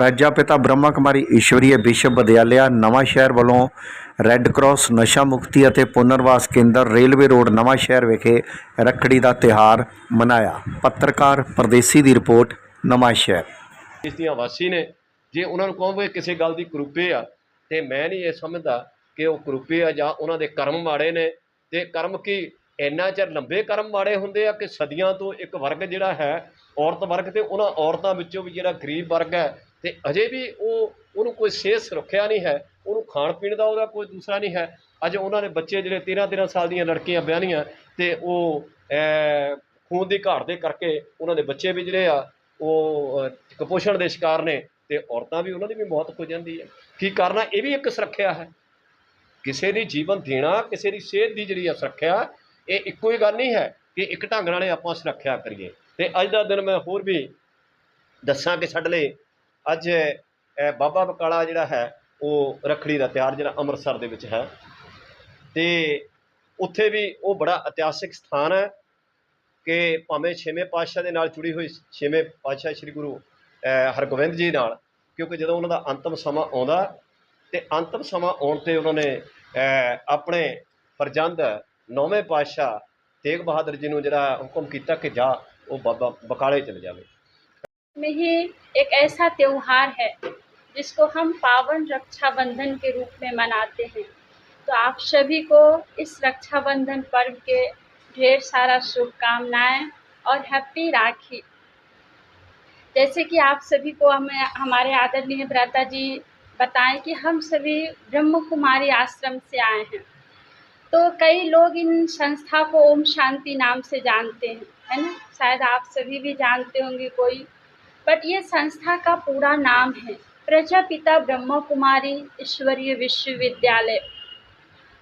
ਪ੍ਰਜਾਪਿਤਾ ਬ੍ਰਹਮਾ ਕੁਮਾਰੀ ਈਸ਼ਵਰੀਏ ਵਿਸ਼ਵ ਵਿਦਿਆਲਿਆ ਨਵਾਂ ਸ਼ਹਿਰ ਵੱਲੋਂ ਰੈੱਡ ਕਰਾਸ ਨਸ਼ਾ ਮੁਕਤੀ ਅਤੇ ਪੁਨਰਵਾਸ ਕੇਂਦਰ ਰੇਲਵੇ ਰੋਡ ਨਵਾਂ ਸ਼ਹਿਰ ਵਿਖੇ ਰੱਖੜੀ ਦਾ ਤਿਹਾਰ ਮਨਾਇਆ। ਪੱਤਰਕਾਰ ਪਰਦੇਸੀ ਦੀ ਰਿਪੋਰਟ, ਨਵਾਂ ਸ਼ਹਿਰ। ਇਸ ਦੀਆਂ ਵਾਸੀ ਨੇ, ਜੇ ਉਹਨਾਂ ਨੂੰ ਕਹੋਗੇ ਕਿਸੇ ਗੱਲ ਦੀ ਕਰੂਪੇ ਆ, ਤੇ ਮੈਂ ਨਹੀਂ ਇਹ ਸਮਝਦਾ ਕਿ ਉਹ ਕਰੂਪੇ ਆ ਜਾਂ ਉਹਨਾਂ ਦੇ ਕਰਮ ਮਾੜੇ ਨੇ। ਤੇ ਕਰਮ ਕੀ ਇੰਨਾ ਚਿਰ ਲੰਬੇ ਕਰਮ ਮਾੜੇ ਹੁੰਦੇ ਆ ਕਿ ਸਦੀਆਂ ਤੋਂ ਇੱਕ ਵਰਗ ਜਿਹੜਾ ਹੈ, ਔਰਤ ਵਰਗ ਤੇ ਉਹਨਾਂ ਔਰਤਾਂ ਵਿੱਚੋਂ ਵੀ ਜਿਹੜਾ ਗਰੀਬ ਵਰਗ ਹੈ ਤੇ ਅਜੇ ਵੀ ਉਹ, ਉਹਨੂੰ ਕੋਈ ਸਿਹਤ ਸੁਰੱਖਿਆ ਨਹੀਂ ਹੈ, ਉਹਨੂੰ ਖਾਣ ਪੀਣ ਦਾ ਉਹਦਾ ਕੋਈ ਦੂਸਰਾ ਨਹੀਂ ਹੈ। ਅੱਜ ਉਹਨਾਂ ਦੇ ਬੱਚੇ ਜਿਹੜੇ 13 13 ਸਾਲ ਦੀਆਂ ਲੜਕੀਆਂ ਵਿਆਹੀਆਂ ਤੇ ਉਹ ਖੂਨ ਦੀ ਘਾਟ ਦੇ ਕਰਕੇ ਉਹਨਾਂ ਦੇ ਬੱਚੇ ਵੀ ਜਿਹੜੇ ਆ, ਉਹ ਕੁਪੋਸ਼ਣ ਦੇ ਸ਼ਿਕਾਰ ਨੇ ਤੇ ਔਰਤਾਂ ਵੀ ਉਹਨਾਂ ਦੀ ਵੀ ਮੌਤ ਹੋ ਜਾਂਦੀ ਹੈ। ਕੀ ਕਰਨਾ ਇਹ ਵੀ ਇੱਕ ਸੁਰੱਖਿਆ ਹੈ। ਕਿਸੇ ਦੀ ਜੀਵਨ ਦੇਣਾ, ਕਿਸੇ ਦੀ ਸਿਹਤ ਦੀ ਜਿਹੜੀ ਆ ਸੁਰੱਖਿਆ, ਇਹ ਇੱਕੋ ਹੀ ਗੱਲ ਨਹੀਂ ਹੈ ਕਿ ਇੱਕ ਢੰਗ ਨਾਲ ਆਪਾਂ ਸੁਰੱਖਿਆ ਕਰੀਏ। ਤੇ ਅੱਜ ਦਾ ਦਿਨ ਮੈਂ ਹੋਰ ਵੀ ਦੱਸਾਂ ਕਿ ਸਾਡੇ ਲਈ ਅੱਜ ਬਾਬਾ ਬਕਾਲਾ ਜਿਹੜਾ ਹੈ, ਉਹ ਰੱਖੜੀ ਦਾ ਤਿਉਹਾਰ ਜਿਹੜਾ ਅੰਮ੍ਰਿਤਸਰ ਦੇ ਵਿੱਚ ਹੈ। ਤੇ ਉੱਥੇ ਵੀ ਉਹ ਬੜਾ ਇਤਿਹਾਸਿਕ ਸਥਾਨ ਹੈ ਕਿ ਭਾਵੇਂ ਛੇਵੇਂ ਪਾਤਸ਼ਾਹ ਦੇ ਨਾਲ ਜੁੜੀ ਹੋਈ ਛੇਵੇਂ ਪਾਤਸ਼ਾਹ ਸ੍ਰੀ ਗੁਰੂ ਹਰਗੋਬਿੰਦ ਜੀ ਨਾਲ, ਕਿਉਂਕਿ ਜਦੋਂ ਉਹਨਾਂ ਦਾ ਅੰਤਮ ਸਮਾਂ ਆਉਂਦਾ, ਤੇ ਅੰਤਮ ਸਮਾਂ ਆਉਣ ਤੇ ਉਹਨਾਂ ਨੇ ਆਪਣੇ ਫਰਜ਼ੰਦ ਨੌਵੇਂ ਪਾਤਸ਼ਾਹ ਤੇਗ ਬਹਾਦਰ ਜੀ ਨੂੰ ਜਿਹੜਾ ਹੁਕਮ ਕੀਤਾ ਕਿ ਜਾ, ਉਹ ਬਾਬਾ ਬਕਾਲੇ ਚਲੇ ਜਾਵੇ। में ही एक ऐसा त्यौहार है, जिसको हम पावन रक्षाबंधन के रूप में मनाते हैं। तो आप सभी को इस रक्षाबंधन पर्व के ढेर सारा शुभकामनाएँ और हैप्पी राखी। जैसे कि आप सभी को हमें, हमारे आदरणीय भ्राता जी बताएँ कि हम सभी ब्रह्म कुमारी आश्रम से आए हैं। तो कई लोग इन संस्था को ओम शांति नाम से जानते हैं, है ना? शायद आप सभी भी जानते होंगे, कोई बट ये संस्था का पूरा नाम है। प्रजापिता ब्रह्म कुमारी ईश्वरीय विश्वविद्यालय।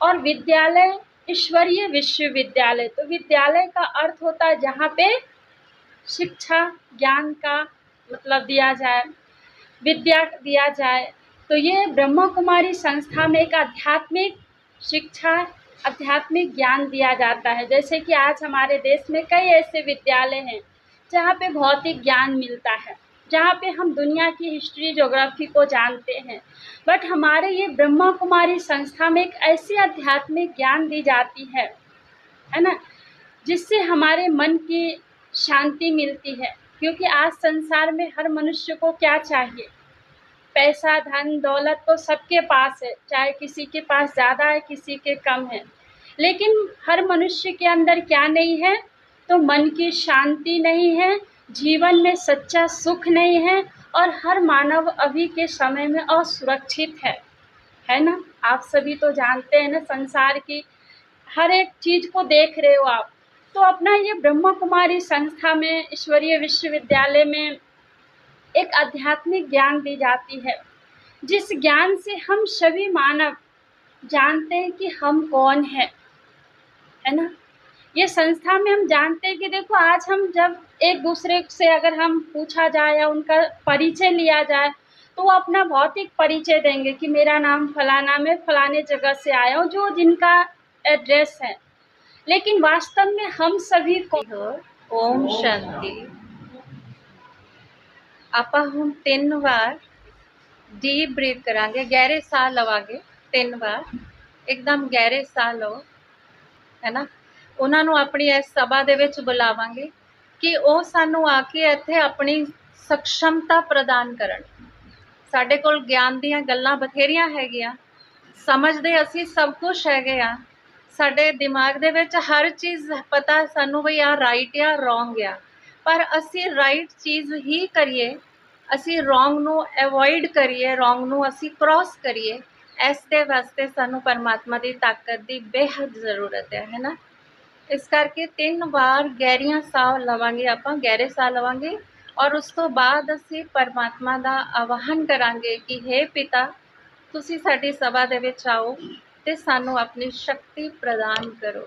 और विद्यालय, ईश्वरीय विश्वविद्यालय तो विद्यालय का अर्थ होता है जहाँ पे शिक्षा, ज्ञान का मतलब दिया जाए, विद्या दिया जाए। तो ये ब्रह्मा कुमारी संस्था में एक आध्यात्मिक शिक्षा, आध्यात्मिक ज्ञान दिया जाता है। जैसे कि आज हमारे देश में कई ऐसे विद्यालय हैं। जहाँ पे भौतिक ज्ञान मिलता है, जहाँ पे हम दुनिया की हिस्ट्री, ज्योग्राफी को जानते हैं। बट हमारे ये ब्रह्मा कुमारी संस्था में एक ऐसी आध्यात्मिक ज्ञान दी जाती है है ना, जिससे हमारे मन की शांति मिलती है। क्योंकि आज संसार में हर मनुष्य को क्या चाहिए? पैसा, धन, दौलत तो सबके पास है, चाहे किसी के पास ज़्यादा है, किसी के कम है। लेकिन हर मनुष्य के अंदर क्या नहीं है? तो मन की शांति नहीं है, जीवन में सच्चा सुख नहीं है और हर मानव अभी के समय में असुरक्षित है। है ना? आप सभी तो जानते हैं ना संसार की हर एक चीज़ को देख रहे हो आप। तो अपना ये ब्रह्मा कुमारी संस्था में, ईश्वरीय विश्वविद्यालय में एक आध्यात्मिक ज्ञान दी जाती है। जिस ज्ञान से हम सभी मानव जानते हैं कि हम कौन है। है ना? ये संस्था में हम जानते हैं कि देखो आज हम जब एक दूसरे से अगर हम पूछा जाए या उनका परिचय लिया जाए तो वो अपना भौतिक परिचय देंगे कि मेरा नाम फलाना मैं फलाने जगह से आया हूँ जो जिनका एड्रेस है लेकिन वास्तव में हम सभी को ਓਮ ਸ਼ਾਂਤੀ ਆਪਾਂ ਹੁਣ ਤਿੰਨ ਵਾਰ ਡੀਪ ਬਰੀਥ ਕਰਾਂਗੇ ਗਹਿਰੇ ਸਾਹ ਲਵਾਂਗੇ ਤਿੰਨ ਵਾਰ ਇੱਕਦਮ ਗਹਿਰੇ ਸਾਹ ਲਓ ਹੈ ਨਾ ਉਹਨਾਂ ਨੂੰ ਆਪਣੀ ਇਸ ਸਭਾ ਦੇ ਵਿੱਚ ਬੁਲਾਵਾਂਗੇ ਕਿ ਉਹ ਸਾਨੂੰ ਆ ਕੇ ਇੱਥੇ ਆਪਣੀ ਸક્ષਮਤਾ ਪ੍ਰਦਾਨ ਕਰਨ। ਸਾਡੇ ਕੋਲ ਗਿਆਨ ਦੀਆਂ ਗੱਲਾਂ ਬਥੇਰੀਆਂ ਹੈਗੀਆਂ। ਸਮਝਦੇ ਅਸੀਂ ਸਭ ਕੁਝ ਹੈਗੇ ਆ। ਸਾਡੇ ਦਿਮਾਗ ਦੇ ਵਿੱਚ ਹਰ ਚੀਜ਼ ਪਤਾ ਸਾਨੂੰ ਵੀ ਆ ਰਾਈਟ ਆ ਰੋਂਗ ਆ। ਪਰ ਅਸੀਂ ਰਾਈਟ ਚੀਜ਼ ਹੀ ਕਰੀਏ, ਅਸੀਂ ਰੋਂਗ ਨੂੰ ਅਵੋਇਡ ਕਰੀਏ ਰੋਂਗ ਨੂੰ ਅਸੀਂ ਕ੍ਰਾਸ ਕਰੀਏ, ਇਸ ਦੇ ਵਾਸਤੇ ਸਾਨੂੰ ਪਰਮਾਤਮਾ ਦੀ ਤਾਕਤ ਦੀ ਬੇਹੱਦ ਜ਼ਰੂਰਤ ਹੈ ਹੈ ਨਾ? ਇਸ ਕਰਕੇ ਤਿੰਨ ਵਾਰ ਗਹਿਰੀਆਂ ਸਾਹ ਲਵਾਂਗੇ ਆਪਾਂ ਗਹਿਰੇ ਸਾਹ ਲਵਾਂਗੇ ਔਰ ਉਸ ਤੋਂ ਬਾਅਦ ਅਸੀਂ ਪਰਮਾਤਮਾ ਦਾ ਆਵਾਹਨ ਕਰਾਂਗੇ ਕਿ हे ਪਿਤਾ ਤੁਸੀਂ ਸਾਡੀ ਸਭਾ ਦੇ ਵਿੱਚ ਆਓ ਤੇ ਸਾਨੂੰ ਆਪਣੀ ਸ਼ਕਤੀ ਪ੍ਰਦਾਨ ਕਰੋ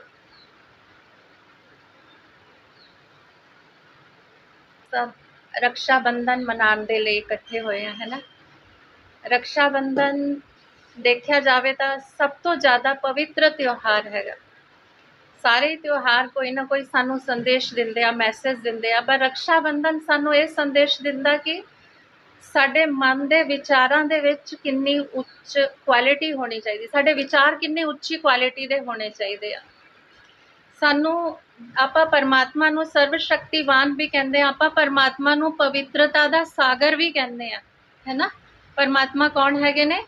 ਸਭ ਰਕਸ਼ਾ ਬੰਧਨ ਮਨਾਉਣ ਦੇ ਲਈ ਇਕੱਠੇ ਹੋਏ ਆ ਹੈ ਨਾ ਰਕਸ਼ਾ ਬੰਧਨ ਦੇਖਿਆ ਜਾਵੇ ਤਾਂ ਸਭ ਤੋਂ ਜ਼ਿਆਦਾ ਪਵਿੱਤਰ ਤਿਉਹਾਰ ਹੈਗਾ ਸਾਰੇ ਤਿਉਹਾਰ ਕੋਈ ਨਾ ਕੋਈ ਸਾਨੂੰ ਸੰਦੇਸ਼ ਦਿੰਦੇ ਆ ਮੈਸੇਜ ਦਿੰਦੇ ਆ, ਪਰ ਰਕਸ਼ਾ ਬੰਧਨ ਸਾਨੂੰ ਇਹ ਸੰਦੇਸ਼ ਦਿੰਦਾ ਕਿ ਸਾਡੇ ਮਨ ਦੇ ਵਿਚਾਰਾਂ ਦੇ ਵਿੱਚ ਕਿੰਨੀ ਉੱਚ ਕੁਆਲਿਟੀ ਹੋਣੀ ਚਾਹੀਦੀ, ਸਾਡੇ ਵਿਚਾਰ ਕਿੰਨੀ ਉੱਚੀ ਕੁਆਲਿਟੀ ਦੇ ਹੋਣੇ ਚਾਹੀਦੇ ਆ। ਸਾਨੂੰ ਆਪਾਂ ਪਰਮਾਤਮਾ ਨੂੰ ਸਰਵ ਸ਼ਕਤੀਵਾਨ ਵੀ ਕਹਿੰਦੇ ਆ, ਆਪਾਂ ਪਰਮਾਤਮਾ ਨੂੰ ਪਵਿੱਤਰਤਾ ਦਾ ਸਾਗਰ ਵੀ ਕਹਿੰਦੇ ਆ, ਹੈ ਨਾ? ਪਰਮਾਤਮਾ ਕੌਣ ਹੈਗੇ ਨੇ?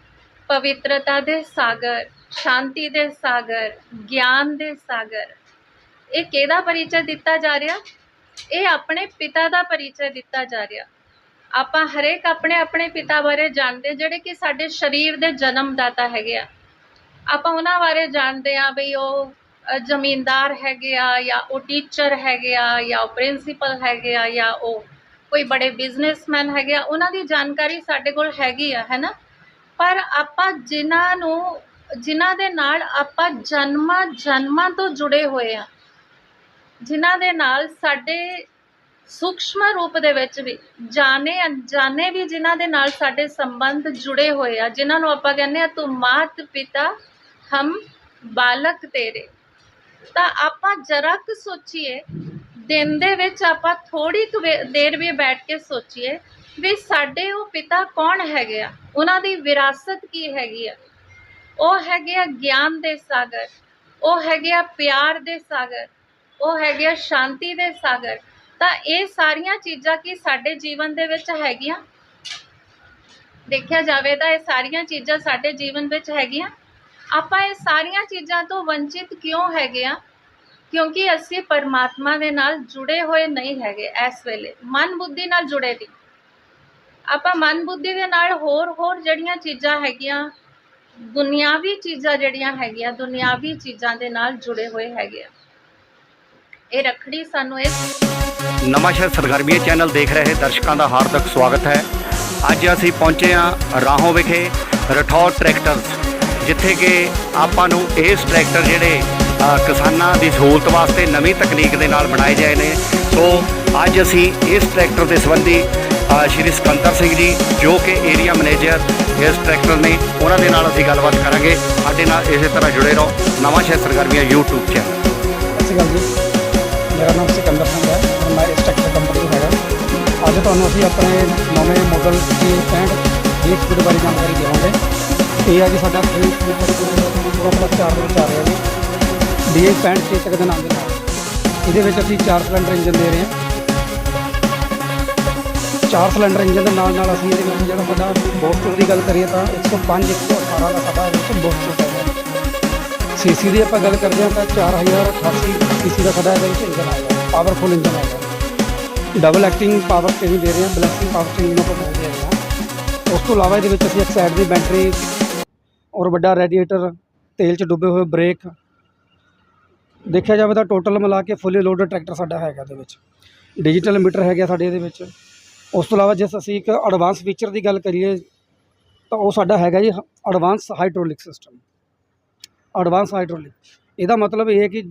ਪਵਿੱਤਰਤਾ ਦੇ ਸਾਗਰ। ਸ਼ਾਂਤੀ ਦੇ ਸਾਗਰ ਗਿਆਨ ਦੇ ਸਾਗਰ। ਇਹ ਕਿਹਦਾ ਪਰਿਚੈ ਦਿੱਤਾ ਜਾ ਰਿਹਾ? ਇਹ ਆਪਣੇ ਪਿਤਾ ਦਾ ਪਰਿਚੈ ਦਿੱਤਾ ਜਾ ਰਿਹਾ। ਆਪਾਂ ਹਰੇਕ ਆਪਣੇ ਆਪਣੇ ਪਿਤਾ ਬਾਰੇ ਜਾਣਦੇ ਜਿਹੜੇ ਕਿ ਸਾਡੇ ਸਰੀਰ ਦੇ ਜਨਮਦਾਤਾ ਹੈਗੇ ਆ। ਆਪਾਂ ਉਹਨਾਂ ਬਾਰੇ ਜਾਣਦੇ ਆ ਬਈ ਉਹ ਅ, ਜ਼ਮੀਨਦਾਰ ਹੈਗੇ ਆ ਜਾਂ ਉਹ ਟੀਚਰ ਹੈਗੇ ਆ ਜਾਂ ਉਹ ਪ੍ਰਿੰਸੀਪਲ ਹੈਗੇ ਆ ਜਾਂ ਉਹ ਕੋਈ ਬੜੇ ਬਿਜ਼ਨਸਮੈਨ ਹੈਗੇ ਆ। ਉਹਨਾਂ ਦੀ ਜਾਣਕਾਰੀ ਸਾਡੇ ਕੋਲ ਹੈਗੀ ਆ ਹੈ ਨਾ? ਪਰ ਆਪਾਂ ਜਿਨ੍ਹਾਂ ਨੂੰ ਜਿਨ੍ਹਾਂ ਦੇ ਨਾਲ ਆਪਾਂ ਜਨਮਾਂ ਜਨਮਾਂ ਤੋਂ ਜੁੜੇ ਹੋਏ ਆ ਜਿਨ੍ਹਾਂ ਦੇ ਨਾਲ ਸਾਡੇ ਸੂਖਸ਼ਮ ਰੂਪ ਦੇ ਵਿੱਚ ਵੀ ਜਾਣੇ ਅਣਜਾਣੇ ਵੀ ਜਿਨ੍ਹਾਂ ਦੇ ਨਾਲ ਸਾਡੇ ਸੰਬੰਧ ਜੁੜੇ ਹੋਏ ਆ, ਜਿਨ੍ਹਾਂ ਨੂੰ ਆਪਾਂ ਕਹਿੰਦੇ ਆ, ਤੂੰ ਮਾਤ ਪਿਤਾ, ਹਮ ਬਾਲਕ ਤੇਰੇ। ਤਾਂ ਆਪਾਂ ਜਰਾ ਕੁ ਸੋਚੀਏ, ਦਿਨ ਦੇ ਵਿੱਚ ਆਪਾਂ ਥੋੜੀ ਕੁ ਵੇ- ਦੇਰ ਵੀ ਬੈਠ ਕੇ ਸੋਚੀਏ ਵੀ ਸਾਡੇ ਉਹ ਪਿਤਾ ਕੌਣ ਹੈਗੇ ਆ? ਉਹਨਾਂ ਦੀ ਵਿਰਾਸਤ ਕੀ ਹੈਗੀ ਆ? ਉਹ ਹੈਗੇ ਆ ਗਿਆਨ ਦੇ ਸਾਗਰ, ਉਹ ਹੈਗੇ ਆ ਪਿਆਰ ਦੇ ਸਾਗਰ, ਉਹ ਹੈਗੇ ਆ ਸ਼ਾਂਤੀ ਦੇ ਸਾਗਰ। ਤਾਂ ਇਹ ਸਾਰੀਆਂ ਚੀਜ਼ਾਂ ਕੀ ਸਾਡੇ ਜੀਵਨ ਦੇ ਵਿੱਚ ਹੈਗੀਆਂ? ਦੇਖਿਆ ਜਾਵੇ ਤਾਂ ਇਹ ਸਾਰੀਆਂ ਚੀਜ਼ਾਂ ਸਾਡੇ ਜੀਵਨ ਵਿੱਚ ਹੈਗੀਆਂ। ਆਪਾਂ ਇਹ ਸਾਰੀਆਂ ਚੀਜ਼ਾਂ ਤੋਂ ਵੰਚਿਤ ਕਿਉਂ ਹੈਗੇ ਆ? ਕਿਉਂਕਿ ਅਸੀਂ ਪਰਮਾਤਮਾ ਦੇ ਨਾਲ ਜੁੜੇ ਹੋਏ ਨਹੀਂ ਹੈਗੇ ਇਸ ਵੇਲੇ। ਮਨ ਬੁੱਧੀ ਨਾਲ ਜੁੜੇ ਨਹੀਂ। ਆਪਾਂ ਮਨ ਬੁੱਧੀ ਦੇ ਨਾਲ ਹੋਰ ਹੋਰ ਜਿਹੜੀਆਂ ਚੀਜ਼ਾਂ ਹੈਗੀਆਂ ਦੁਨਿਆਵੀ ਚੀਜ਼ਾਂ ਜਿਹੜੀਆਂ ਹੈਗੀਆਂ, ਦੁਨਿਆਵੀ ਚੀਜ਼ਾਂ ਦੇ ਨਾਲ ਜੁੜੇ ਹੋਏ ਹੈਗੇ ਆ। ਇਹ ਰੱਖੜੀ ਸਾਨੂੰ ਇਸ ਨਵਾਂਸ਼ਹਿਰ ਸਰਗਰਮੀਆਂ ਚੈਨਲ ਦੇਖ ਰਹੇ ਦਰਸ਼ਕਾਂ ਦਾ ਹਾਰਦਿਕ ਸਵਾਗਤ ਹੈ। ਅੱਜ ਅਸੀਂ ਪਹੁੰਚੇ ਹਾਂ ਰਾਹੋਂ ਵਿਖੇ ਰਠੌਰ ਟਰੈਕਟਰਸ, ਜਿੱਥੇ ਕਿ ਆਪਾਂ ਨੂੰ ਇਸ ਟਰੈਕਟਰ ਜਿਹੜੇ ਕਿਸਾਨਾਂ ਦੀ ਸਹੂਲਤ ਵਾਸਤੇ ਨਵੀਂ ਤਕਨੀਕ ਦੇ ਨਾਲ ਬਣਾਏ ਗਏ ਨੇ। ਸੋ ਅੱਜ ਅਸੀਂ ਇਸ ਟਰੈਕਟਰ ਦੇ ਸੰਬੰਧੀ ਸ਼੍ਰੀ ਸਿਕੰਦਰ ਸਿੰਘ ਜੀ, ਜੋ ਕਿ ਏਰੀਆ ਮੈਨੇਜਰ ਇਸ ਟਰੈਕਟਰ ਨੇ, ਉਹਨਾਂ ਦੇ ਨਾਲ ਅਸੀਂ ਗੱਲਬਾਤ ਕਰਾਂਗੇ। ਸਾਡੇ ਨਾਲ ਇਸੇ ਤਰ੍ਹਾਂ ਜੁੜੇ ਰਹੋ। ਨਵਾਂ ਸ਼ਹਿਰ ਸਰਗਰਮੀਆਂ YouTube ਚੈਨਲ ਸਤਿ ਸ਼੍ਰੀ ਅਕਾਲ ਜੀ। ਮੇਰਾ ਨਾਮ ਸਿਕੰਦਰ ਸਿੰਘ ਹੈ। ਔਰ ਮੈਂ ਇਸ ਟਰੈਕਟਰ ਕੰਪਨੀ ਤੋਂ ਹੈਗਾ। ਅੱਜ ਤੁਹਾਨੂੰ ਅਸੀਂ ਆਪਣੇ ਨਵੇਂ ਮਾਡਲ ਦੀ ਪੈਂਟ ਦੀ ਸਪੀਡ ਬਾਰੇ ਜਾਣਕਾਰੀ ਦੇਵਾਂਗੇ। ਇਹ ਹੈ ਜੀ ਸਾਡਾ ਫ੍ਰੀ ਪ੍ਰੋ ਪਲੱਸ 4 ਦੇ ਵਿੱਚ ਆ ਰਿਹਾ ਜੀ। ਡੀ 65 ਚੇਤਕ ਦੇ ਨਾਮ ਦੇ ਨਾਲ। ਇਹਦੇ ਵਿੱਚ ਅਸੀਂ ਚਾਰ ਸਿਲੰਡਰ ਇੰਜਨ ਦੇ ਰਹੇ ਹਾਂ। ਚਾਰ ਸਿਲੰਡਰ ਇੰਜਨ ਦੇ ਨਾਲ ਨਾਲ ਅਸੀਂ ਇਹਦੇ ਵਿੱਚ ਜਿਹੜਾ ਸਾਡਾ ਬੋਸਟਰ ਦੀ ਗੱਲ ਕਰੀਏ ਤਾਂ 105 118 ਦਾ ਸਾਡਾ ਇਹਦੇ ਵਿੱਚ ਬੋਸਟਰ ਹੈ ਸੀਸੀ ਦੀ ਆਪਾਂ ਗੱਲ ਕਰਦੇ ਹਾਂ ਤਾਂ 4088 ਸੀਸੀ ਦਾ ਸਾਡਾ ਇਹਦੇ ਵਿੱਚ ਇੰਜਨ ਆਏਗਾ ਪਾਵਰਫੁਲ ਇੰਜਨ ਆਇਆ। ਡਬਲ ਐਕਟਿੰਗ ਪਾਵਰ ਸਟੇਰਿੰਗ ਦੇ ਰਹੇ ਹਾਂ ਬਲੈਸਿੰਗ ਪਾਵਰ ਸਟੇਰਿੰਗ ਨੂੰ ਆਪਾਂ ਬੋਲਦੇ ਹਾਂ। ਉਸ ਤੋਂ ਇਲਾਵਾ ਇਹਦੇ ਵਿੱਚ ਅਸੀਂ ਇੱਕ ਸਾਈਡ ਦੀ ਬੈਟਰੀ ਔਰ ਵੱਡਾ ਰੈਡੀਏਟਰ ਤੇਲ 'ਚ ਡੁੱਬੇ ਹੋਏ ਬ੍ਰੇਕ ਦੇਖਿਆ ਜਾਵੇ ਤਾਂ ਟੋਟਲ ਮਿਲਾ ਕੇ ਫੁੱਲੀ ਲੋਡਡ ਟਰੈਕਟਰ ਸਾਡਾ ਹੈਗਾ ਇਹਦੇ ਵਿੱਚ। ਡਿਜੀਟਲ ਮੀਟਰ ਹੈਗਾ ਸਾਡੇ ਇਹਦੇ ਵਿੱਚ। ਉਸ ਤੋਂ ਇਲਾਵਾ ਜੇ ਅਸੀਂ ਇੱਕ ਐਡਵਾਂਸ ਫੀਚਰ ਦੀ ਗੱਲ ਕਰੀਏ, ਤਾਂ ਉਹ ਸਾਡਾ ਹੈਗਾ ਜੀ advance hydraulic system advance hydraulic ਇਹਦਾ ਮਤਲਬ ਇਹ ਹੈ ਕਿ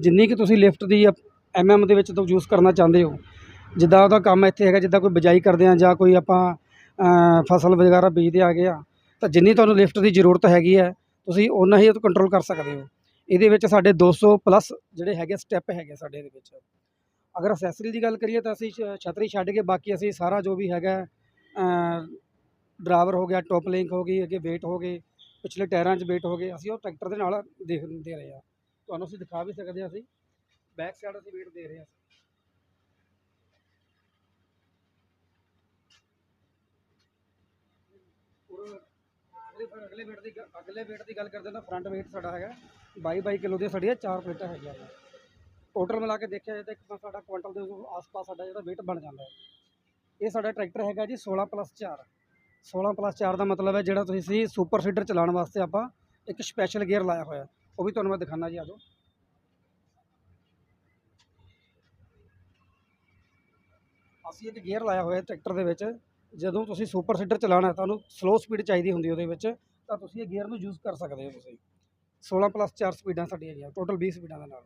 ਜਿੰਨੀ ਕਿ ਤੁਸੀਂ ਲਿਫਟ ਦੀ ਐਮਐਮ ਦੇ ਵਿੱਚ ਤੋਂ ਯੂਜ਼ ਕਰਨਾ ਚਾਹੁੰਦੇ ਹੋ, ਜਿੱਦਾਂ ਉਹਦਾ ਕੰਮ ਇੱਥੇ ਹੈਗਾ, ਜਿੱਦਾਂ ਕੋਈ ਬਿਜਾਈ ਕਰਦੇ ਆ ਜਾਂ ਕੋਈ ਆਪਾਂ ਫਸਲ ਵਗੈਰਾ ਬੀਜਦੇ ਆ ਗਏ ਤਾਂ ਜਿੰਨੀ ਤੁਹਾਨੂੰ ਲਿਫਟ ਦੀ ਜ਼ਰੂਰਤ ਹੈਗੀ ਹੈ, ਤੁਸੀਂ ਓਨਾ ਹੀ ਉਹ ਕੰਟਰੋਲ ਕਰ ਸਕਦੇ ਹੋ। ਇਹਦੇ ਵਿੱਚ ਸਾਡੇ 200 ਪਲੱਸ ਜਿਹੜੇ ਹੈਗੇ ਸਟੈਪ ਹੈਗੇ ਸਾਡੇ ਇਹਦੇ ਵਿੱਚ। ਅਗਰ ਅਸੈਸਰੀ ਦੀ ਗੱਲ ਕਰੀਏ ਤਾਂ ਅਸੀਂ ਛ- ਛਤਰੀ ਛੱਡ ਕੇ ਬਾਕੀ ਅਸੀਂ ਸਾਰਾ ਜੋ ਵੀ ਹੈਗਾ ਡਰਾਈਵਰ ਹੋ ਗਿਆ, ਟੋਪ ਲਿੰਕ ਹੋ ਗਈ, ਅੱਗੇ ਵੇਟ ਹੋ ਗਏ, ਪਿਛਲੇ ਟਾਇਰਾਂ 'ਚ ਵੇਟ ਹੋ ਗਏ, ਅਸੀਂ ਉਹ ਟਰੈਕਟਰ ਦੇ ਨਾਲ ਦੇਖ, ਦੇ ਰਹੇ ਹਾਂ। ਤੁਹਾਨੂੰ ਅਸੀਂ ਦਿਖਾ ਵੀ ਸਕਦੇ ਹਾਂ ਅਸੀਂ ਬੈਕ ਸਾਈਡ ਅਸੀਂ ਵੇਟ ਦੇ ਰਹੇ ਹਾਂ। ਅਗਲੇ ਵੇਟ ਦੀ ਅਗਲੇ ਵੇਟ ਦੀ ਗੱਲ ਕਰਦੇ ਤਾਂ ਫਰੰਟ ਵੇਟ ਸਾਡਾ ਹੈਗਾ 22 22 ਕਿਲੋ ਦੀਆਂ ਸਾਡੀਆਂ ਚਾਰ ਪਲੇਟਾਂ ਹੈਗੀਆਂ। ਟੋਟਲ ਮਿਲਾ ਕੇ ਦੇਖਿਆ ਜਾਏ ਤਾਂ ਇੱਕ ਸਾਡਾ ਕੁਇੰਟਲ ਦੇ ਆਸ-ਪਾਸ ਸਾਡਾ ਜਿਹੜਾ weight ਬਣ ਜਾਂਦਾ ਹੈ। ਇਹ ਸਾਡਾ ਟਰੈਕਟਰ ਹੈਗਾ ਜੀ 16 ਪਲੱਸ 4 16 ਪਲੱਸ 4 ਦਾ ਮਤਲਬ ਹੈ ਜਿਹੜਾ ਤੁਸੀਂ ਸੀ ਸੁਪਰ ਸੀਡਰ ਚਲਾਉਣ ਵਾਸਤੇ ਆਪਾਂ ਇੱਕ ਸਪੈਸ਼ਲ ਗੇਅਰ ਲਾਇਆ ਹੋਇਆ ਉਹ ਵੀ ਤੁਹਾਨੂੰ ਮੈਂ ਦਿਖਾਣਾ ਜੀ ਆਜੋ ਅਸੀਂ ਇੱਕ ਗੇਅਰ ਲਾਇਆ ਹੋਇਆ ਟਰੈਕਟਰ ਦੇ ਵਿੱਚ। ਜਦੋਂ ਤੁਸੀਂ ਸੁਪਰ ਸੀਡਰ ਚਲਾਉਣਾ ਤੁਹਾਨੂੰ ਸਲੋ ਸਪੀਡ ਚਾਹੀਦੀ ਹੁੰਦੀ ਉਹਦੇ ਵਿੱਚ, ਤਾਂ ਤੁਸੀਂ ਇਹ ਗੇਅਰ ਨੂੰ ਯੂਜ਼ ਕਰ ਸਕਦੇ ਹੋ ਤੁਸੀਂ। 16 ਪਲੱਸ 4 ਸਪੀਡਾਂ ਸਾਡੀਆਂ ਹੈਗੀਆਂ ਟੋਟਲ 20 ਸਪੀਡਾਂ ਦੇ ਨਾਲ।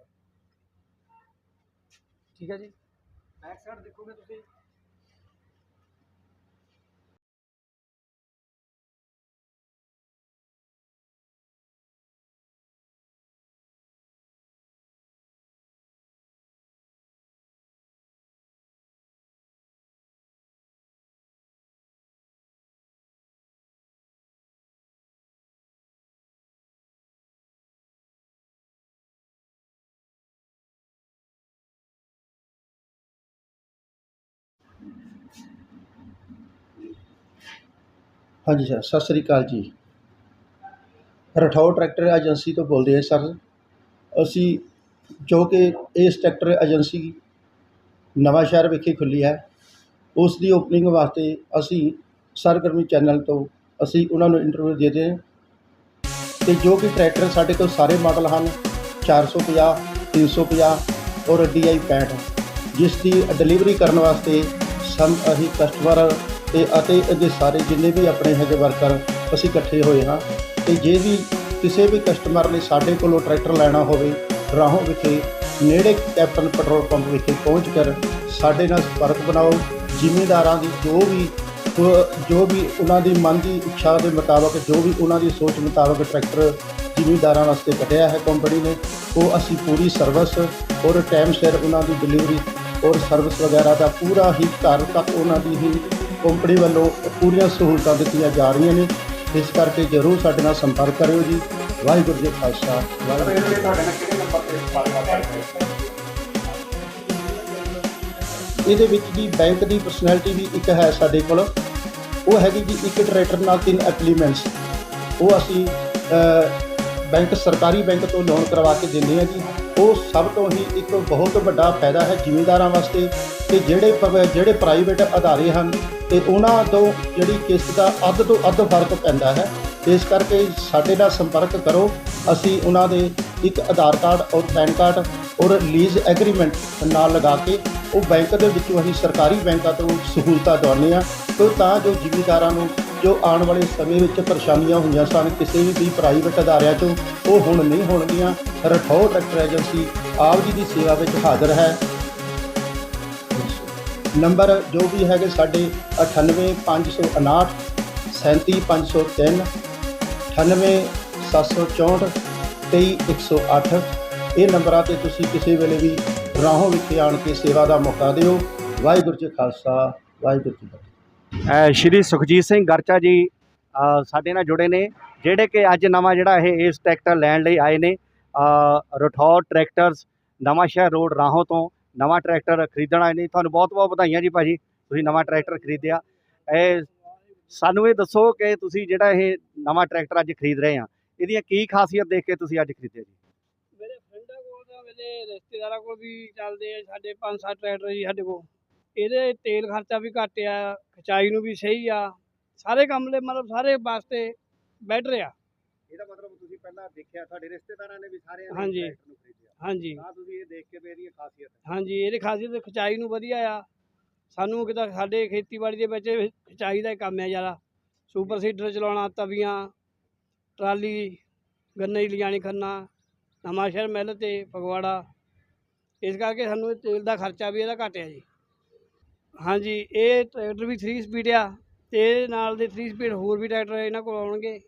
ਠੀਕ ਹੈ ਜੀ। ਬੈਕ ਸਾਈਡ ਦੇਖੋਗੇ ਤੁਸੀਂ। ਹਾਂਜੀ ਸਰ, ਸਤਿ ਸ੍ਰੀ ਅਕਾਲ ਜੀ। ਰਠੌਰ ਟਰੈਕਟਰ ਏਜੰਸੀ ਤੋਂ ਬੋਲਦੇ ਹਾਂ ਸਰ। ਅਸੀਂ ਜੋ ਕਿ ਇਸ ਟਰੈਕਟਰ ਏਜੰਸੀ ਨਵਾਂ ਸ਼ਹਿਰ ਵਿਖੇ ਖੁੱਲੀ ਹੈ, ਉਸ ਦੀ ਓਪਨਿੰਗ ਵਾਸਤੇ ਅਸੀਂ ਸਰਗਰਮੀ ਚੈਨਲ ਤੋਂ ਅਸੀਂ ਉਹਨਾਂ ਨੂੰ ਇੰਟਰਵਿਊ ਦੇ ਰਹੇ ਹਾਂ ਤੇ ਜੋ ਕਿ ਟਰੈਕਟਰ ਸਾਡੇ ਕੋਲ ਸਾਰੇ ਮਾਡਲ ਹਨ 450 350 ਔਰ DI 65 ਜਿਸ ਦੀ ਡਿਲੀਵਰੀ ਕਰਨ ਵਾਸਤੇ ਸਮ ਅਸੀਂ ਕਸਟਮਰ ਤੇ ਅਤੇ ਇਹਦੇ ਸਾਰੇ ਜਿੰਨੇ ਵੀ ਆਪਣੇ ਹੈਗੇ ਵਰਕਰ ਅਸੀਂ ਇਕੱਠੇ ਹੋਏ ਹਾਂ। ਤੇ ਜੇ ਵੀ ਕਿਸੇ ਵੀ ਕਸਟਮਰ ਨੇ ਸਾਡੇ ਕੋਲੋਂ ਟਰੈਕਟਰ ਲੈਣਾ ਹੋਵੇ, ਰਾਹੋਂ ਵਿਖੇ ਨੇੜੇ ਕੈਪਟਨ ਪੈਟਰੋਲ ਪੰਪ ਵਿਖੇ ਪਹੁੰਚ ਕਰ ਸਾਡੇ ਨਾਲ ਸੰਪਰਕ ਬਣਾਓ। ਜ਼ਿਮੀਂਦਾਰਾਂ ਦੀ ਜੋ ਵੀ, ਜੋ- ਜੋ ਵੀ ਉਹਨਾਂ ਦੀ ਮਨ ਦੀ ਇੱਛਾ ਦੇ ਮੁਤਾਬਕ, ਜੋ ਵੀ ਉਹਨਾਂ ਦੀ ਸੋਚ ਮੁਤਾਬਕ ਟਰੈਕਟਰ ਜ਼ਿਮੀਂਦਾਰਾਂ ਵਾਸਤੇ ਕੱਢਿਆ ਹੈ ਕੰਪਨੀ ਨੇ, ਉਹ ਅਸੀਂ ਪੂਰੀ ਸਰਵਿਸ ਔਰ ਟਾਈਮ ਸਿਰ ਉਹਨਾਂ ਦੀ ਡਿਲੀਵਰੀ ਔਰ ਸਰਵਿਸ ਵਗੈਰਾ ਦਾ ਪੂਰਾ ਹੀ ਘਰ ਤੱਕ ਉਹਨਾਂ ਦੀ ਹੀ ਕੰਪਨੀ ਵੱਲੋਂ ਪੂਰੀਆਂ ਸਹੂਲਤਾਂ ਦਿੱਤੀਆਂ ਜਾ ਰਹੀਆਂ ਨੇ। ਇਸ ਕਰਕੇ ਜ਼ਰੂਰ ਸਾਡੇ ਨਾਲ ਸੰਪਰਕ ਕਰਿਓ ਜੀ। ਵਾਹਿਗੁਰੂ ਜੀ ਖਾਲਸਾ, ਵਾਹਿਗੁਰੂ ਜੀ ਫਤਿਹ। ਇਹਦੇ ਵਿੱਚ ਦੀ ਬੈਂਕ ਦੀ ਪਰਸਨੈਲਿਟੀ ਵੀ ਇੱਕ ਹੈ ਸਾਡੇ ਕੋਲ। ਉਹ ਹੈਗੀ ਜੀ ਇੱਕ ਟਰੈਕਟਰ ਨਾਲ ਤਿੰਨ ਐਪਲੀਮੈਂਟਸ। ਉਹ ਅਸੀਂ ਬੈਂਕ, ਸਰਕਾਰੀ ਬੈਂਕ ਤੋਂ ਲੋਨ ਕਰਵਾ ਕੇ ਦਿੰਦੇ ਆ ਜੀ। ਉਹ ਸਭ ਤੋਂ ਹੀ ਇੱਕ ਬਹੁਤ ਵੱਡਾ ਫਾਇਦਾ ਹੈ ਜ਼ਿਮੀਂਦਾਰਾਂ ਵਾਸਤੇ। ਕਿ ਜਿਹੜੇ ਪ- ਜਿਹੜੇ ਪ੍ਰਾਈਵੇਟ ਅਦਾਰੇ ਹਨ ਤੇ ਉਹਨਾਂ ਤੋਂ ਜਿਹੜੀ ਕਿਸ਼ਤ ਦਾ ਅੱਧ ਤੋਂ ਅੱਧ ਫ਼ਰਕ ਪੈਂਦਾ ਹੈ। ਇਸ ਕਰਕੇ ਸਾਡੇ ਨਾਲ ਸੰਪਰਕ ਕਰੋ। ਅਸੀਂ ਉਹਨਾਂ ਦੇ ਇੱਕ ਆਧਾਰ ਕਾਰਡ ਔਰ ਪੈਨ ਕਾਰਡ ਔਰ ਲੀਜ਼ ਐਗਰੀਮੈਂਟ ਨਾਲ ਲਗਾ ਕੇ ਉਹ ਬੈਂਕ ਦੇ ਵਿੱਚੋਂ ਅਸੀਂ ਸਰਕਾਰੀ ਬੈਂਕਾਂ ਤੋਂ ਸਹੂਲਤਾਂ ਦਵਾਉਂਦੇ ਆ ਤਾਂ ਜੋ ਜ਼ਿਮੀਂਦਾਰਾਂ ਨੂੰ ਜੋ ਆਉਣ ਵਾਲੇ ਸਮੇਂ ਵਿੱਚ ਪਰੇਸ਼ਾਨੀਆਂ ਹੋਈਆਂ ਸਨ, ਕਿਸੇ ਵੀ ਪ੍ਰਾਈਵੇਟ ਅਦਾਰਿਆਂ 'ਚੋਂ, ਉਹ ਹੁਣ ਨਹੀਂ ਹੋਣਗੀਆਂ। ਰਠੌਰ ਟਰੈਕਟਰ ਏਜੰਸੀ ਆਪ ਜੀ ਦੀ ਸੇਵਾ ਵਿੱਚ ਹਾਜ਼ਰ ਹੈ। ਨੰਬਰ ਜੋ ਵੀ ਹੈਗੇ ਸਾਡੇ 98559 37503 98764 23108 ਇਹ ਨੰਬਰਾਂ ਤੇ ਤੁਸੀਂ ਕਿਸੇ ਵੇਲੇ ਵੀ ਰਾਹੋਂ ਵਿਖੇ ਆਣ ਕੇ ਸੇਵਾ ਦਾ ਮੌਕਾ ਦਿਓ। ਵਾਹਿਗੁਰੂ ਜੀ ਖਾਲਸਾ ਵਾਹਿਗੁਰੂ ਜੀ ਫਤਿਹ। ਸ਼੍ਰੀ ਸੁਖਜੀਤ ਸਿੰਘ ਗਰਚਾ ਜੀ ਸਾਡੇ ਨਾਲ ਜੁੜੇ ਨੇ ਜਿਹੜੇ ਕਿ ਅੱਜ ਨਵਾਂ ਜਿਹੜਾ ਇਹ ਇਸ ਟਰੈਕਟਰ ਲੈਣ ਲਈ ਆਏ ਨੇ ਅ, ਰਠੌਰ ਟਰੈਕਟਰਸ ਨਵਾਂ ਸ਼ਹਿਰ ਰੋਡ ਰਾਹੋਂ ਤੋਂ। ਨਵਾਂ ਟਰੈਕਟਰ ਖਰੀਦਣਾ ਆਏ ਨੇ ਤੁਹਾਨੂੰ ਬਹੁਤ ਬਹੁਤ ਵਧਾਈਆਂ ਜੀ ਭਾਜੀ। ਤੁਸੀਂ ਨਵਾਂ ਟਰੈਕਟਰ ਖਰੀਦਿਆ। ਇਹ ਸਾਨੂੰ ਇਹ ਦੱਸੋ ਕਿ ਤੁਸੀਂ ਜਿਹੜਾ ਇਹ ਨਵਾਂ ਟਰੈਕਟਰ ਅੱਜ ਖਰੀਦ ਰਹੇ ਆ, ਇਹਦੀਆਂ ਕੀ ਖਾਸੀਅਤ ਦੇਖ ਕੇ ਤੁਸੀਂ ਅੱਜ ਖਰੀਦਿਆ ਜੀ? ਮੇਰੇ ਫਰੈਂਡਾਂ ਕੋਲ ਤਾਂ ਮੇਰੇ ਰਿਸ਼ਤੇਦਾਰਾਂ ਕੋਲ ਵੀ ਚੱਲਦੇ ਆ ਸਾਡੇ ਪੰਜ ਸੱਤ ਟਰੈਕਟਰ ਜੀ ਸਾਡੇ ਕੋਲ। ਇਹਦੇ ਤੇਲ ਖਰਚਾ ਵੀ ਘੱਟ ਆ, ਖਚਾਈ ਨੂੰ ਵੀ ਸਹੀ ਆ। ਸਾਰੇ ਕੰਮ ਲਈ ਮਤਲਬ ਸਾਰੇ ਵਾਸਤੇ ਬੈਟਰ ਆ। ਪਹਿਲਾਂ ਦੇਖਿਆ ਤੁਹਾਡੇ ਰਿਸ਼ਤੇਦਾਰਾਂ ਨੇ ਵੀ ਸਾਰਿਆਂ ਨੇ ਹਾਂਜੀ। ਟਰੈਕਟਰ ਨੂੰ ਖਰੀਦਿਆ। ਹਾਂਜੀ। ਤਾਂ ਤੁਸੀਂ ਇਹ ਦੇਖ ਕੇ ਵੀ ਇਹਦੀ ਖਾਸੀਅਤ। ਹਾਂਜੀ ਇਹਦੀ ਖਾਸੀਅਤ ਖਚਾਈ ਨੂੰ ਵਧੀਆ ਆ। ਸਾਨੂੰ ਕਿਤਾ ਸਾਡੇ ਖੇਤੀਬਾੜੀ ਦੇ ਵਿੱਚ ਖਚਾਈ ਦਾ ਹੀ ਕੰਮ ਆ ਜ਼ਿਆਦਾ ਸੁਪਰ ਸੀਡਰ ਚਲਾਉਣਾ ਤਵੀਆਂ ਟਰਾਲੀ ਗੰਨੇ ਦੀ ਲਿਜਾਣੀ ਖੰਨਾ ਨਵਾਂਸ਼ਹਿਰ ਮਿੱਲ ਤੇ ਫਗਵਾੜਾ। ਇਸ ਕਰਕੇ ਸਾਨੂੰ ਇਹ ਤੇਲ ਦਾ ਖਰਚਾ ਵੀ ਇਹਦਾ ਘਟਿਆ ਜੀ। ਹਾਂਜੀ ਇਹ ਟਰੈਕਟਰ ਵੀ 3 ਸਪੀਡ ਆ। ਤੇ ਇਹਦੇ ਨਾਲ ਦੇ 3 ਸਪੀਡ ਹੋਰ ਵੀ ਟਰੈਕਟਰ ਇਹਨਾਂ ਕੋਲ ਆਉਣਗੇ।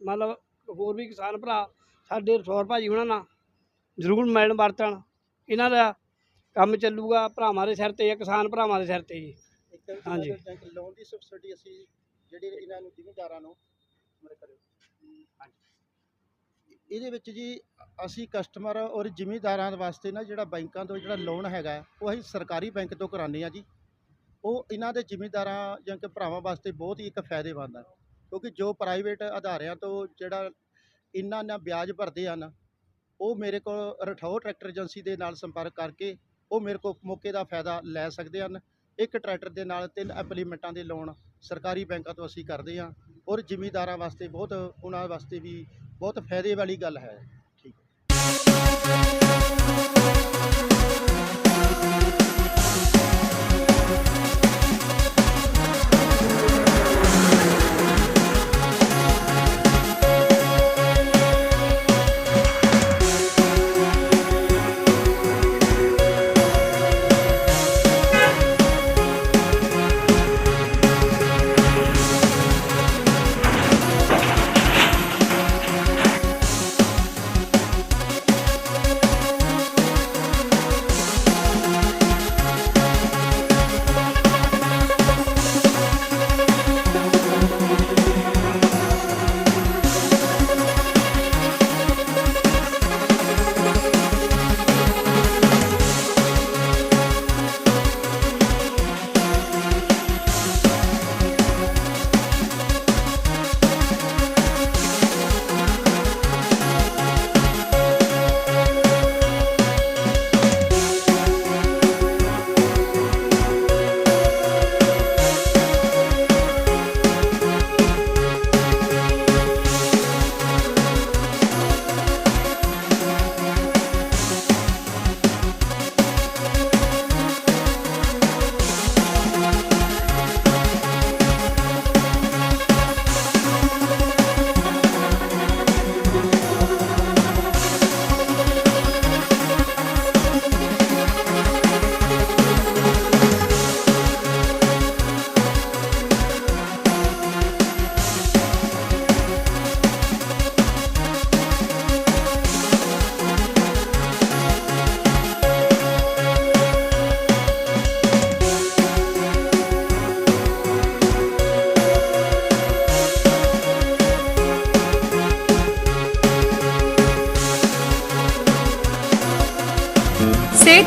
ਮਤਲਬ ਹੋਰ ਵੀ ਕਿਸਾਨ ਭਰਾ ਸਾਡੇ ਰਸੌਰ ਭਾਜੀ ਉਹਨਾਂ ਨਾਲ ਜ਼ਰੂਰ ਮਿਲਣ ਵਰਤਣ। ਇਹਨਾਂ ਦਾ ਕੰਮ ਚੱਲੂਗਾ ਭਰਾਵਾਂ ਦੇ ਸਿਰ ਤੇ ਜਾਂ ਕਿਸਾਨ ਭਰਾਵਾਂ ਦੇ ਸਿਰ ਤੇ ਜੀ। ਹਾਂਜੀ। ਲੋਨ ਦੀ ਸਬਸਿਡੀ ਅਸੀਂ ਜਿਹੜੀ ਇਹਨਾਂ ਨੂੰ ਜ਼ਿਮੀਂਦਾਰਾਂ ਨੂੰ ਇਹਦੇ ਵਿੱਚ ਜੀ ਅਸੀਂ ਕਸਟਮਰ ਔਰ ਜ਼ਿਮੀਂਦਾਰਾਂ ਵਾਸਤੇ ਨਾ ਜਿਹੜਾ ਬੈਂਕਾਂ ਤੋਂ ਜਿਹੜਾ ਲੋਨ ਹੈਗਾ ਉਹ ਅਸੀਂ ਸਰਕਾਰੀ ਬੈਂਕ ਤੋਂ ਕਰਾਉਂਦੇ ਆ ਜੀ। ਉਹ ਇਹਨਾਂ ਦੇ ਜ਼ਿਮੀਂਦਾਰਾਂ ਜਾਂ ਕਿ ਭਰਾਵਾਂ ਵਾਸਤੇ ਬਹੁਤ ਹੀ ਇੱਕ ਫਾਇਦੇਮੰਦ ਹੈ ਕਿਉਂਕਿ ਜੋ ਪ੍ਰਾਈਵੇਟ ਅਦਾਰਿਆਂ ਤੋਂ ਜਿਹੜਾ ਇਹਨਾਂ ਨਾਲ ਵਿਆਜ ਭਰਦੇ ਹਨ, ਉਹ ਮੇਰੇ ਕੋਲ ਰਠੌਰ ਟਰੈਕਟਰ ਏਜੰਸੀ ਦੇ ਨਾਲ ਸੰਪਰਕ ਕਰਕੇ ਉਹ ਮੇਰੇ ਕੋਲ ਮੌਕੇ ਦਾ ਫਾਇਦਾ ਲੈ ਸਕਦੇ ਹਨ। ਇੱਕ ਟਰੈਕਟਰ ਦੇ ਨਾਲ ਤਿੰਨ ਐਪਲੀਮੈਂਟਾਂ ਦੇ ਲੋਨ ਸਰਕਾਰੀ ਬੈਂਕਾਂ ਤੋਂ ਅਸੀਂ ਕਰਦੇ ਹਾਂ ਔਰ ਜ਼ਿਮੀਂਦਾਰਾਂ ਵਾਸਤੇ ਬਹੁਤ, ਉਹਨਾਂ ਵਾਸਤੇ ਵੀ ਬਹੁਤ ਫਾਇਦੇ ਵਾਲੀ ਗੱਲ ਹੈ। ਠੀਕ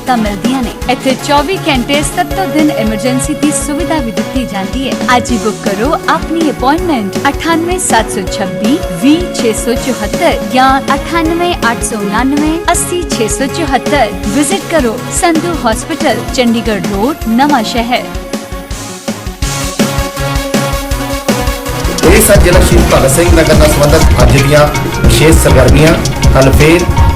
ਸਹੂਲਤਾਂ ਮਿਲਦੀਆਂ ਨੇ ਇੱਥੇ 24 ਘੰਟੇ 7 ਦਿਨ ਐਮਰਜੈਂਸੀ ਦੀ ਸੁਵਿਧਾ ਵੀ ਦਿੱਤੀ ਜਾਂਦੀ ਹੈ ਅੱਜ ਹੀ ਬੁੱਕ ਕਰੋ ਆਪਣੀ ਅਪਾਇੰਟਮੈਂਟ 98726 20674 ਜਾਂ 98899 80674 ਵਿਜ਼ਿਟ ਕਰੋ ਸੰਧੂ ਹਸਪੀਟਲ ਚੰਡੀਗੜ੍ਹ ਰੋਡ ਨਵਾਂ ਸ਼ਹਿਰ ਇਹ ਸਨ ਜ਼ਿਲ੍ਹਾ ਸ਼ਹੀਦ ਭਗਤ ਸਿੰਘ ਨਗਰ ਨਾਲ ਸੰਬੰਧਿਤ ਅੱਜ ਦੀਆਂ ਵਿਸ਼ੇਸ਼ ਸਰਗਰਮੀਆਂ ਕੱਲ ਫੇਰ